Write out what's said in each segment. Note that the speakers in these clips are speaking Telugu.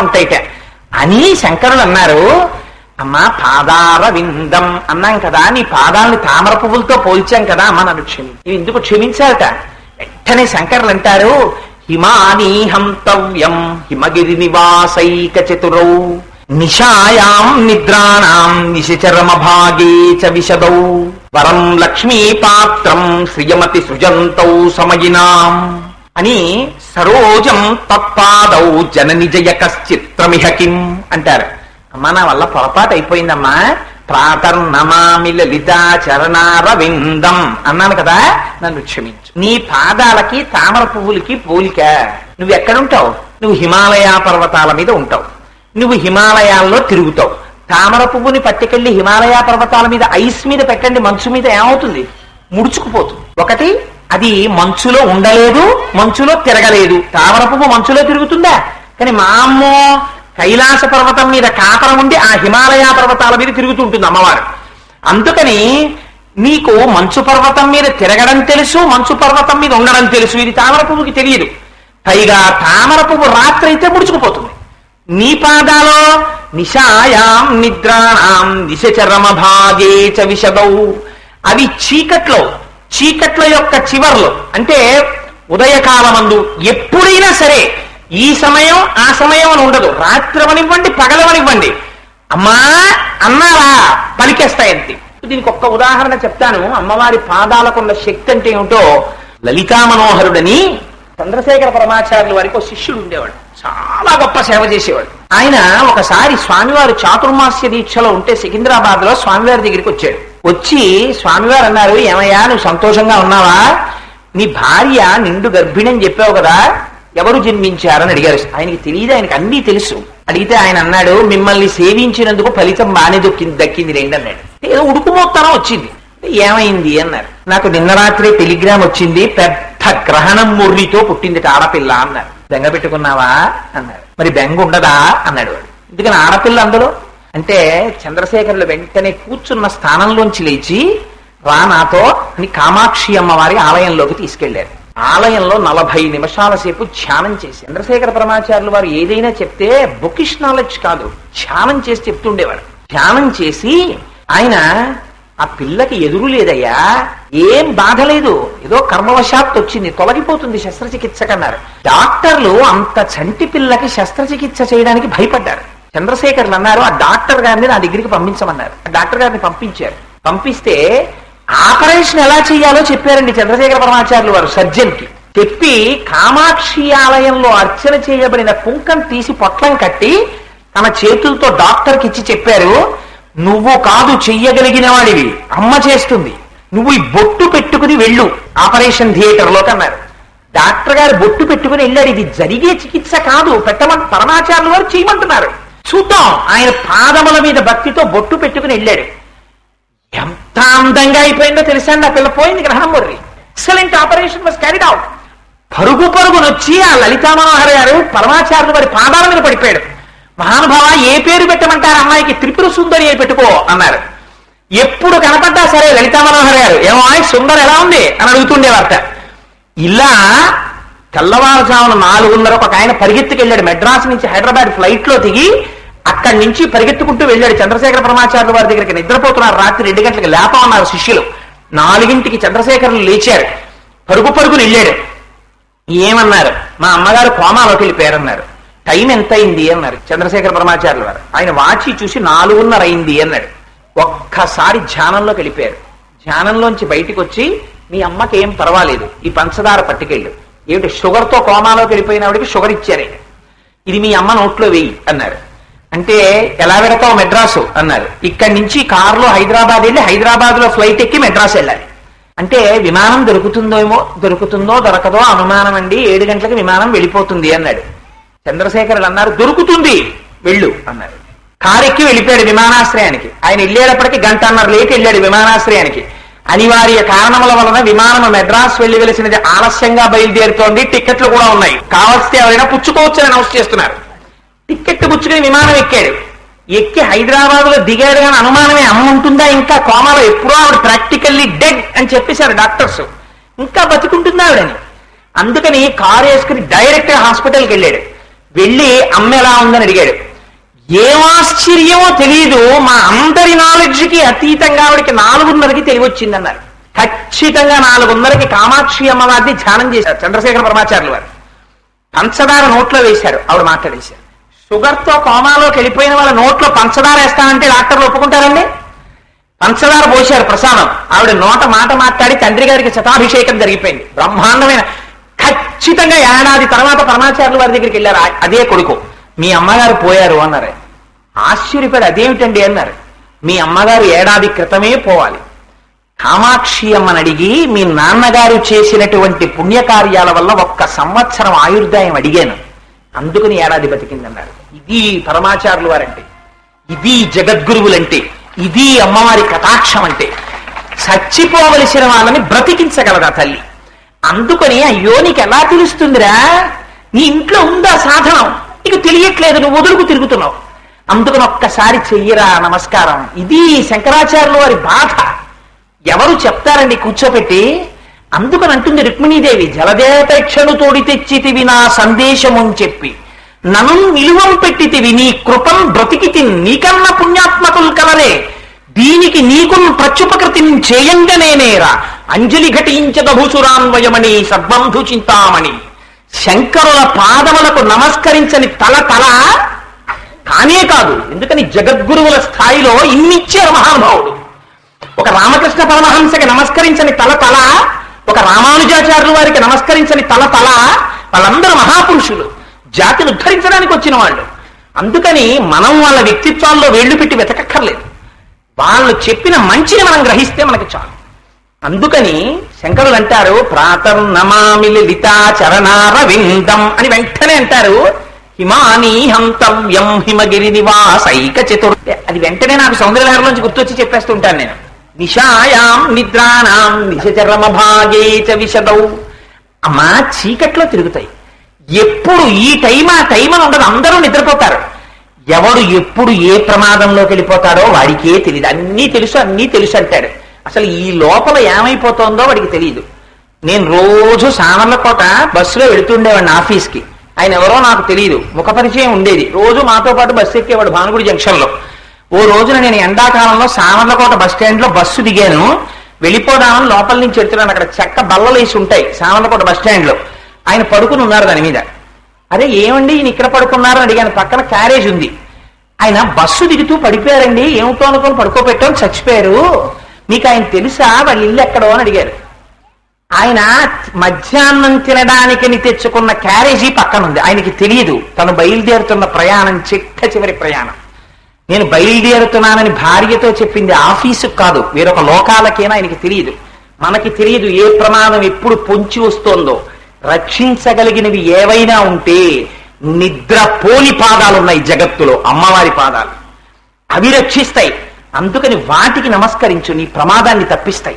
ఉంటాయిట అని శంకరులు అన్నారు అమ్మా పాదార విందం అన్నాం కదా నీ పాదాలని తామర పువ్వులతో పోల్చాం కదా అమ్మ నన్ను క్షమి ఇవి ఎందుకు క్షమించాలట? వెంటనే శంకరులు అంటారు హిమానీ హంతవ్యం హిమగిరి నివాసైక చతురౌ నిశాయాం నిద్రాణాం నిశచరమ భాగే చ విశదౌ వరం లక్ష్మీ పాత్రం శ్రియమతి సృజంతౌ సమయినాం అని సరోజం తత్పాదౌ జనని జయ కశ్చిత్రమిహ కిం అంటారు. అమ్మా నా వల్ల పొరపాటు అయిపోయిందమ్మా. ప్రాతర్నమామి లలితా చరణారవిందం అన్నాను కదా నన్ను క్షమించు. నీ పాదాలకి తామర పువ్వులకి పోలిక. నువ్వు ఎక్కడుంటావు? నువ్వు హిమాలయ పర్వతాల మీద ఉంటావు. నువ్వు హిమాలయాల్లో తిరుగుతావు. తామర పువ్వుని పట్టుకెళ్ళి హిమాలయ పర్వతాల మీద ఐస్ మీద పెట్టండి మంచు మీద ఏమవుతుంది? ముడుచుకుపోతుంది. ఒకటి అది మంచులో ఉండలేదు మంచులో తిరగలేదు. తామర పువ్వు మంచులో తిరుగుతుందా? కానీ మా అమ్మో కైలాస పర్వతం మీద కాపరం ఉండి ఆ హిమాలయ పర్వతాల మీద తిరుగుతుంటుంది అమ్మవారు. అందుకని నీకు మంచు పర్వతం మీద తిరగడం తెలుసు మంచు పర్వతం మీద ఉండడం తెలుసు. ఇది తామర పువ్వుకి తెలియదు. పైగా తామర పువ్వు రాత్రి అయితే ముడుచుకుపోతుంది. నీ పాదాలో నిశాయాం నిద్రాణాం నిశచరమ భాగే చ విషదౌ అవి చీకట్లో చీకట్ల యొక్క చివర్లు అంటే ఉదయకాలమందు ఎప్పుడైనా సరే ఈ సమయం ఆ సమయం అని ఉండదు. రాత్రవనివ్వండి పగలవనివ్వండి అమ్మా అన్నారా పలికేస్తాయంతే. దీనికి ఒక్క ఉదాహరణ చెప్తాను. అమ్మవారి పాదాలకున్న శక్తి అంటే ఏమిటో లలితా మనోహరుడని చంద్రశేఖర పరమాచార్యుల వారికి ఒక శిష్యుడు ఉండేవాడు. చాలా గొప్ప సేవ చేసేవాడు. ఆయన ఒకసారి స్వామివారు చాతుర్మాస్య దీక్షలో ఉంటే సికింద్రాబాద్లో స్వామివారి దగ్గరికి వచ్చాడు. వచ్చి స్వామివారు అన్నారు ఏమయ్యా నువ్వు సంతోషంగా ఉన్నావా? నీ భార్య నిండు గర్భిణి అని చెప్పావు కదా ఎవరు జన్మించారని అడిగారు. ఆయనకి తెలియదు ఆయనకు అన్నీ తెలుసు. అడిగితే ఆయన అన్నాడు మిమ్మల్ని సేవించినందుకు ఫలితం బాగానే దొక్కింది దక్కింది రెండు అన్నాడు. ఏదో ఉడుకుమోత్తనం వచ్చింది. ఏమైంది? అన్నారు. నాకు నిన్న రాత్రి టెలిగ్రామ్ వచ్చింది పెద్ద గ్రహణం ముర్రితో పుట్టింది ఆడపిల్ల అన్నారు. బెంగ పెట్టుకున్నావా? అన్నారు. మరి బెంగ ఉండదా? అన్నాడు వాడు. ఎందుకని ఆడపిల్ల అందులో? అంటే చంద్రశేఖరులు వెంటనే కూర్చున్న స్థానంలోంచి లేచి రా నాతో అని కామాక్షి అమ్మవారి ఆలయంలోకి తీసుకెళ్ళారు. ఆలయంలో నలభై నిమిషాల సేపు ధ్యానం చేసి చంద్రశేఖర పరమాచార్యులు వారు ఏదైనా చెప్తే బుకిష్ నాలెడ్జ్ కాదు ధ్యానం చేసి చెప్తుండేవారు. ధ్యానం చేసి ఆయన ఆ పిల్లకి ఎదురు లేదయ్యా ఏం బాధ లేదు ఏదో కర్మవశాత్తు వచ్చింది తొలగిపోతుంది శస్త్రచికిత్స కన్నారు డాక్టర్లు అంత చంటి పిల్లకి శస్త్రచికిత్స చేయడానికి భయపడ్డారు. చంద్రశేఖర్లు అన్నారు ఆ డాక్టర్ గారిని నా దగ్గరికి పంపించమన్నారు. ఆ డాక్టర్ గారిని పంపించారు. పంపిస్తే ఆపరేషన్ ఎలా చేయాలో చెప్పారండి చంద్రశేఖర పరమాచార్యులు వారు సర్జన్కి చెప్పి కామాక్షి ఆలయంలో అర్చన చేయబడిన కుంకం తీసి పొట్లం కట్టి తన చేతులతో డాక్టర్కి ఇచ్చి చెప్పారు నువ్వు కాదు చెయ్యగలిగిన వాడివి అమ్మ చేస్తుంది. నువ్వు ఈ బొట్టు పెట్టుకుని వెళ్ళు ఆపరేషన్ థియేటర్లోకి అన్నారు. డాక్టర్ గారు బొట్టు పెట్టుకుని వెళ్ళాడు ఇది జరిగే చికిత్స కాదు పెట్టమని పరమాచార్యులు వారు చేయమంటున్నారు. చూద్దాం. ఆయన పాదముల మీద భక్తితో బొట్టు పెట్టుకుని వెళ్ళాడు. ఎంత అందంగా అయిపోయిందో తెలుసండి ఆ పిల్ల పోయింది గ్రహణం ముర్రి. Excellent operation was carried out పరుగు పరుగునొచ్చి ఆ లలితా మనోహర్ గారు పరమాచార్యులు వారి పాదాల మీద పడిపోయాడు. మహానుభావ ఏ పేరు పెట్టమంటారు అమ్మాయికి? త్రిపుర సుందరి అని పెట్టుకో అన్నారు. ఎప్పుడు కనపడ్డా సరే లలితా మనోహర్ గారు. ఏమో సుందర్ ఎలా ఉంది అని అడుగుతుండేవారట ఇలా తెల్లవారుజామున నాలుగున్నర ఒక ఆయన పరిగెత్తుకెళ్ళాడు. మెడ్రాస్ నుంచి హైదరాబాద్ ఫ్లైట్లో దిగి అక్కడి నుంచి పరిగెత్తుకుంటూ వెళ్ళాడు చంద్రశేఖర పరమాచార్యుల వారి దగ్గరికి. నిద్రపోతున్నారు. రాత్రి రెండు గంటలకు లేపమన్నారు శిష్యులు. నాలుగింటికి చంద్రశేఖరులు లేచారు. పరుగు పరుగులు వెళ్ళాడు ఏమన్నారు? మా అమ్మగారు కోమాలోకి వెళ్ళిపోయారన్నారు టైం ఎంత అయింది అన్నారు చంద్రశేఖర పరమాచార్యుల వారు. ఆయన వాచి చూసి నాలుగున్నర అయింది అన్నాడు. ఒక్కసారి ధ్యానంలోకి వెళ్ళిపోయారు. ధ్యానంలోంచి బయటికి వచ్చి మీ అమ్మకి ఏం పర్వాలేదు. ఈ పంచదార పట్టుకెళ్ళు. ఏమిటి షుగర్తో వెళ్ళిపోయిన వెళ్ళిపోయినవాడికి షుగర్ ఇచ్చారు. ఇది మీ అమ్మ నోట్లో వెయ్యి అన్నారు. అంటే ఎలా పెడతావు మెడ్రాసు? అన్నారు. ఇక్కడి నుంచి కారులో హైదరాబాద్ వెళ్ళి హైదరాబాద్లో ఫ్లైట్ ఎక్కి మెడ్రాస్ వెళ్ళాలి. అంటే విమానం దొరుకుతుందేమో దొరుకుతుందో దొరకదో అనుమానం అండి. ఏడు గంటలకు విమానం వెళ్ళిపోతుంది అన్నాడు. చంద్రశేఖరులు అన్నారు దొరుకుతుంది వెళ్ళు అన్నారు. కారు ఎక్కి వెళ్ళిపోయాడు విమానాశ్రయానికి. ఆయన వెళ్ళేటప్పటికి గంటన్నర లేట్ వెళ్ళాడు విమానాశ్రయానికి. అనివార్య కారణముల వలన విమానం మెడ్రాస్ వెళ్ళి వెలిసినది ఆలస్యంగా బయలుదేరుతోంది. టికెట్లు కూడా ఉన్నాయి. కావలిస్తే ఎవరైనా పుచ్చుకోవచ్చని అనౌన్స్ చేస్తున్నారు. టిక్కెట్ పుచ్చుకుని విమానం ఎక్కాడు. ఎక్కి హైదరాబాద్లో దిగాడు కానీ అనుమానమే అమ్మ ఉంటుందా ఇంకా? కోమాలో ఎప్పుడో ఆవిడ ప్రాక్టికల్లీ డెడ్ అని చెప్పేశారు డాక్టర్స్. ఇంకా బతికుంటుందా ఆవిడని? అందుకని కారు వేసుకుని డైరెక్ట్గా హాస్పిటల్కి వెళ్ళాడు. వెళ్ళి అమ్మ ఎలా ఉందని అడిగాడు. ఏం ఆశ్చర్యమో తెలియదు మా అందరి నాలెడ్జ్కి అతీతంగా ఆవిడకి నాలుగున్నరకి తెలివచ్చిందన్నారు. ఖచ్చితంగా నాలుగున్నరకి కామాక్షి అమ్మవారిని ధ్యానం చేశారు చంద్రశేఖర పరమాచార్యులు వారు. పంచదార నోట్లో వేశారు ఆవిడ మాట్లాడేశారు షుగర్తో కోమాలోకి వెళ్ళిపోయిన వాళ్ళ నోట్లో పంచదార వేస్తానంటే డాక్టర్లు ఒప్పుకుంటారండి? పంచదార పోశారు ప్రసాదం. ఆవిడ నోట మాట మాట్లాడి తండ్రి గారికి శతాభిషేకం జరిగిపోయింది. బ్రహ్మాండమైన ఖచ్చితంగా ఏడాది తర్వాత పరమాచార్యులు వారి దగ్గరికి వెళ్ళారు. అదే కొడుకు. మీ అమ్మగారు పోయారు అన్నారు. ఆశ్చర్యపడి అదేమిటండి అన్నారు. మీ అమ్మగారు ఏడాది క్రితమే పోవాలి. కామాక్షి అమ్మని అడిగి మీ నాన్నగారు చేసినటువంటి పుణ్యకార్యాల వల్ల ఒక్క సంవత్సరం ఆయుర్దాయం అడిగాను. అందుకని ఏడాది బతికిందన్నాడు ఇది పరమాచారులు వారంటే ఇది జగద్గురువులంటే ఇది అమ్మవారి కటాక్షం అంటే చచ్చిపోవలసిన వాళ్ళని బ్రతికించగలదా తల్లి? అందుకని అయ్యో నీకు ఎలా తెలుస్తుందిరా? నీ ఇంట్లో ఉందా సాధనం? నీకు తెలియట్లేదు నువ్వు వదులుకు తిరుగుతున్నావు. అందుకని ఒక్కసారి చెయ్యరా నమస్కారం. ఇది శంకరాచార్యుల వారి బాధ. ఎవరు చెప్తారండి కూర్చోపెట్టి? అందుకని అంటుంది రుక్మిణీదేవి జలదేతక్షను తోడి తెచ్చితివి నా సందేశముని చెప్పి. నను నిలువం పెట్టితివి నీ కృపం బ్రతికితి నీకన్న పుణ్యాత్మకులు కలరే. దీనికి నీకు ప్రత్యుపకృతిని చేయంగనేనేరా అంజలి ఘటించదభూసురాన్వయమని సద్బంధు చింతామణి శంకరుల పాదములకు నమస్కరించని తల తల కానే కాదు ఎందుకని జగద్గురువుల స్థాయిలో ఇన్నిచ్చారు మహానుభావుడు. ఒక రామకృష్ణ పరమహంసకి నమస్కరించని తల తల ఒక రామానుజాచార్యులు వారికి నమస్కరించని తల తల వాళ్ళందరూ మహాపురుషులు. జాతిని ఉద్ధరించడానికి వచ్చిన వాళ్ళు. అందుకని మనం వాళ్ళ వ్యక్తిత్వాల్లో వేళ్ళు పెట్టి వెతకక్కర్లేదు. వాళ్ళు చెప్పిన మంచిని మనం గ్రహిస్తే మనకి చాలు. అందుకని శంకరులు అంటారు ప్రాతం నమామి లలితా చరణారవిందం అని వెంటనే అంటారు హిమాని హంతవ్యం హిమగిరి నివాసైక చతుర్ అది వెంటనే నాకు సౌందర్యలహరిలోంచి గుర్తొచ్చి చెప్పేస్తుంటాను నేను. నిశాయాం నిద్రాణం నిశచరమ భాగే చ విశదౌ అమ్మా చీకట్లో తిరుగుతాయి. ఎప్పుడు ఈ టైం ఆ టైం అని ఉండదు. అందరూ నిద్రపోతారు. ఎవడు ఎప్పుడు ఏ ప్రమాదంలోకి వెళ్ళిపోతాడో వాడికే తెలియదు అన్నీ తెలుసు అన్నీ తెలుసు అంటాడు. అసలు ఈ లోపల ఏమైపోతుందో వాడికి తెలియదు నేను రోజు సామర్లకోట బస్సులో వెళుతుండేవాడిని ఆఫీస్కి. ఆయన ఎవరో నాకు తెలియదు ముఖ పరిచయం ఉండేది. రోజు మాతో పాటు బస్సు ఎక్కేవాడు భానుగుడి జంక్షన్లో. ఓ రోజున నేను ఎండాకాలంలో సామర్లకోట బస్ స్టాండ్లో బస్సు దిగాను. వెళ్ళిపోదామని లోపల నుంచి ఎడుతున్నాను. అక్కడ చెక్క బల్లలు వేసి ఉంటాయి సామర్లకోట బస్ స్టాండ్లో ఆయన పడుకుని ఉన్నారు దాని మీద. అరే ఏమండి? ఈయన ఇక్కడ పడుకున్నారని అడిగాను. పక్కన క్యారేజ్ ఉంది. ఆయన బస్సు దిగుతూ పడిపోయారండి. ఏమిటో అనుకొని పడుకోబెట్టాం చచ్చిపోయారు. మీకు ఆయన తెలుసా? వాళ్ళ ఇల్లు ఎక్కడో అని అడిగారు. ఆయన మధ్యాహ్నం తినడానికని తెచ్చుకున్న క్యారేజీ పక్కన ఉంది ఆయనకి తెలియదు. తను బయలుదేరుతున్న ప్రయాణం చిట్ట చివరి ప్రయాణం. నేను బయలుదేరుతున్నానని భార్యతో చెప్పింది ఆఫీసు కాదు. వేరొక లోకాలకేనా ఆయనకి తెలియదు. మనకి తెలియదు ఏ ప్రమాదం ఎప్పుడు పొంచి వస్తోందో. రక్షించగలిగినవి ఏవైనా ఉంటే నిద్ర పోని పాదాలు ఉన్నాయి జగత్తులో అమ్మవారి పాదాలు. అవి రక్షిస్తాయి. అందుకని వాటికి నమస్కరించు నీ ప్రమాదాన్ని తప్పిస్తాయి.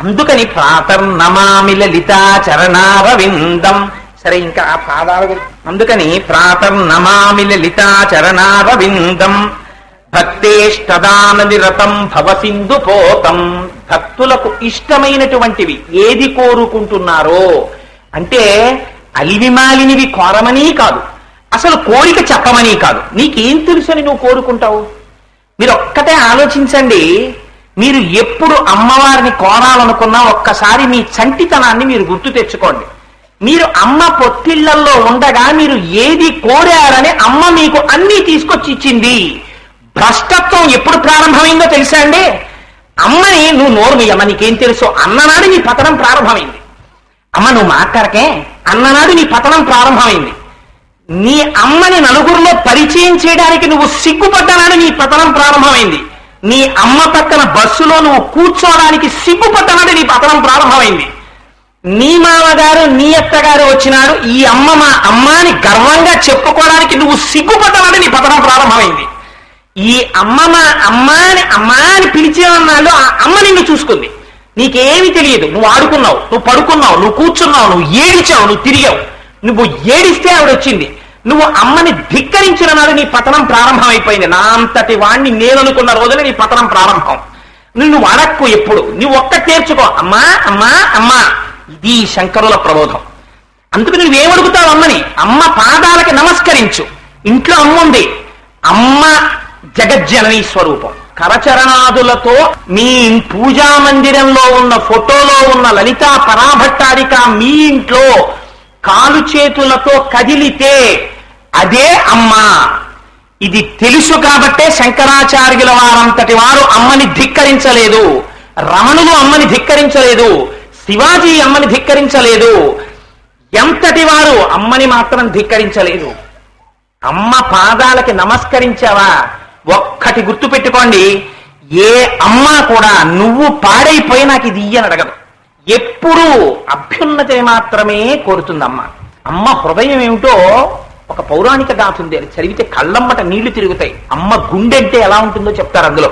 అందుకని ప్రాతర్ నమామి లలితా చరణారవిందం. సరే ఇంకా ఆ పాదాల అందుకని ప్రాతర్ నమామి లలితా రథం భవ సింధు పోతం భక్తులకు ఇష్టమైనటువంటివి ఏది కోరుకుంటున్నారో అంటే అలివిమాలినివి కోరమని కాదు. అసలు కోరిక చెప్పమని కాదు. నీకేం తెలుసని నువ్వు కోరుకుంటావు? మీరు ఒక్కటే ఆలోచించండి. మీరు ఎప్పుడు అమ్మవారిని కోరాలనుకున్నా ఒక్కసారి మీ చంటితనాన్ని మీరు గుర్తు తెచ్చుకోండి. మీరు అమ్మ పొత్తిళ్ళల్లో ఉండగా మీరు ఏది కోరారని అమ్మ మీకు అన్నీ తీసుకొచ్చి ఇచ్చింది భ్రష్టత్వం ఎప్పుడు ప్రారంభమైందో తెలుసా అండి? అమ్మని నువ్వు నోరు మీ అమ్మ నీకేం తెలుసు? అన్ననాడు నీ పతనం ప్రారంభమైంది. అమ్మ నువ్వు మాట్లాడకే? అన్ననాడు నీ పతనం ప్రారంభమైంది. నీ అమ్మని నలుగురిలో పరిచయం చేయడానికి నువ్వు సిగ్గుపడ్డనాడు నీ పతనం ప్రారంభమైంది. నీ అమ్మ పక్కన బస్సులో నువ్వు కూర్చోవడానికి సిగ్గుపడ్డనాడు నీ పతనం ప్రారంభమైంది. నీ మామగారు నీ అత్తగారు వచ్చినాడు ఈ అమ్మ మా అమ్మాని గర్వంగా చెప్పుకోవడానికి నువ్వు సిగ్గుపడ్డనాడు నీ పతనం ప్రారంభమైంది. ఈ అమ్మ మా అమ్మాని అమ్మాని పిలిచే అన్నాళ్ళు ఆ అమ్మ నిన్ను చూసుకుంది. నీకేమి తెలియదు. నువ్వు ఆడుకున్నావు నువ్వు పడుకున్నావు నువ్వు కూర్చున్నావు నువ్వు ఏడిచావు నువ్వు తిరిగావు. నువ్వు ఏడిస్తే ఆవిడ వచ్చింది నువ్వు అమ్మని ధిక్కరించిన నాడు నీ పతనం ప్రారంభమైపోయింది. నా అంతటి వాణ్ణి నేననుకున్న రోజున నీ పతనం ప్రారంభం. నిన్ను అడక్కు ఎప్పుడు. నువ్వు ఒక్క తీర్చుకో. అమ్మా అమ్మా అమ్మా. ఇది శంకరుల ప్రబోధం. అందుకు నువ్వేమడుగుతావు అమ్మని? అమ్మ పాదాలకి నమస్కరించు. ఇంట్లో అమ్మ ఉంది అమ్మ జగజ్జననీ స్వరూపం కరచరణాదులతో మీ పూజా మందిరంలో ఉన్న ఫోటోలో ఉన్న లలితా పరాభట్టారిక మీ ఇంట్లో కాలు చేతులతో కదిలితే అదే అమ్మ. ఇది తెలుసు కాబట్టే శంకరాచార్యుల వారంతటి వారు అమ్మని ధిక్కరించలేదు. రమణులు అమ్మని ధిక్కరించలేదు. శివాజీ అమ్మని ధిక్కరించలేదు. ఎంతటి వారు అమ్మని మాత్రం ధిక్కరించలేదు. అమ్మ పాదాలకి నమస్కరించావా? ఒక్కటి గుర్తు పెట్టుకోండి ఏ అమ్మ కూడా నువ్వు పాడైపోయి నాకు ఇది అని అడగదు. ఎప్పుడూ అభ్యున్నతిని మాత్రమే కోరుతుంది అమ్మ అమ్మ హృదయం ఏమిటో ఒక పౌరాణిక గాథ ఉంది అది చదివితే కళ్ళమ్మట నీళ్ళు తిరుగుతాయి. అమ్మ గుండె అంటే ఎలా ఉంటుందో చెప్తారు అందులో.